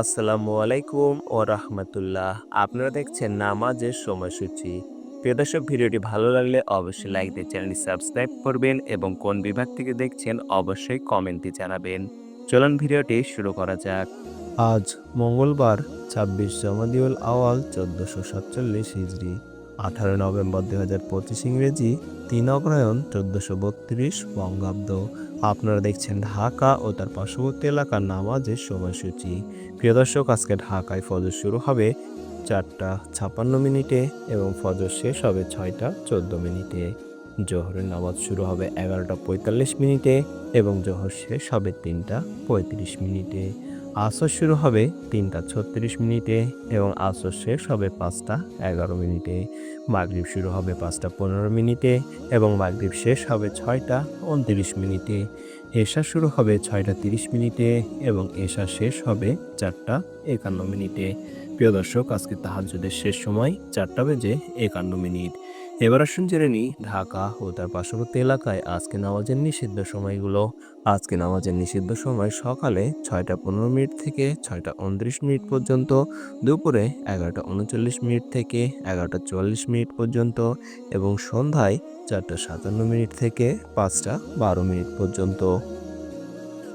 আসসালামু আলাইকুম ও রহমতুল্লাহ। আপনারা দেখছেন নামাজের সময়সূচি। প্রিয় দর্শক, ভিডিওটি ভালো লাগলে অবশ্যই লাইক দিয়ে চ্যানেলটি সাবস্ক্রাইব করবেন এবং কোন বিভাগ থেকে দেখছেন অবশ্যই কমেন্টে জানাবেন। চলুন ভিডিওটি শুরু করা যাক। আজ মঙ্গলবার, ছাব্বিশ জমাদিউল আওয়াল, চোদ্দশো সাতচল্লিশ হিজড়ি আঠারো নভেম্বর দুই হাজার পঁচিশ ইংরেজি, তিন অগ্রহায়ণ চোদ্দশো বত্রিশ বঙ্গাব্দ। আপনারা দেখছেন ঢাকা ও তার পার্শ্ববর্তী এলাকার নামাজের সময়সূচি। প্রিয় দর্শক, আজকে ঢাকায় ফজর শুরু হবে চারটা ছাপান্ন মিনিটে এবং ফজর শেষ হবে ছয়টা চোদ্দ মিনিটে। জোহরের নামাজ শুরু হবে এগারোটা পঁয়তাল্লিশ মিনিটে এবং জোহর শেষ হবে তিনটা পঁয়ত্রিশ মিনিটে। আসর শুরু হবে তিনটা ছত্রিশ মিনিটে এবং আসর শেষ হবে পাঁচটা এগারো মিনিটে। মাগরিব শুরু হবে পাঁচটা পনেরো মিনিটে এবং মাগরিব শেষ হবে ছয়টা উনত্রিশ মিনিটে। এশা শুরু হবে ছয়টা তিরিশ মিনিটে এবং এশা শেষ হবে চারটা একান্ন মিনিটে। প্রিয় দর্শক, আজকে তাহাজ্জুদের শেষ সময় চারটা বেজে একান্ন মিনিট। এবার আসুন জেনে নিই, ঢাকা ও তার পার্শ্ববর্তী এলাকায় আজকে নামাজের নিষিদ্ধ সময়গুলো। আজকে নামাজের নিষিদ্ধ সময় সকালে ছয়টা পনেরো মিনিট থেকে ছয়টা উনত্রিশ মিনিট পর্যন্ত, দুপুরে এগারোটা উনচল্লিশ মিনিট থেকে এগারোটা চুয়াল্লিশ মিনিট পর্যন্ত এবং সন্ধ্যায় চারটা সাতান্ন মিনিট থেকে পাঁচটা বারো মিনিট পর্যন্ত।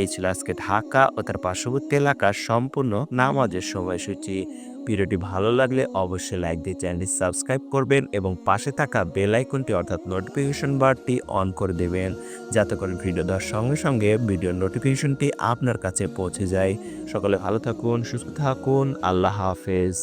এই ছিল আজকে ঢাকা ও তার পার্শ্ববর্তী এলাকার সম্পূর্ণ নামাজের সময়সূচি। ভিডিওটি ভালো লাগলে অবশ্যই লাইক দিয়ে চ্যানেলটি সাবস্ক্রাইব করবেন এবং পাশে থাকা বেল আইকনটি অর্থাৎ নোটিফিকেশন বারটি অন করে দেবেন, যাতে করে ভিডিও দেওয়ার সঙ্গে সঙ্গে ভিডিও নোটিফিকেশনটি আপনার কাছে পৌঁছে যায়। সকলে ভালো থাকুন, সুস্থ থাকুন, আল্লাহ হাফেজ।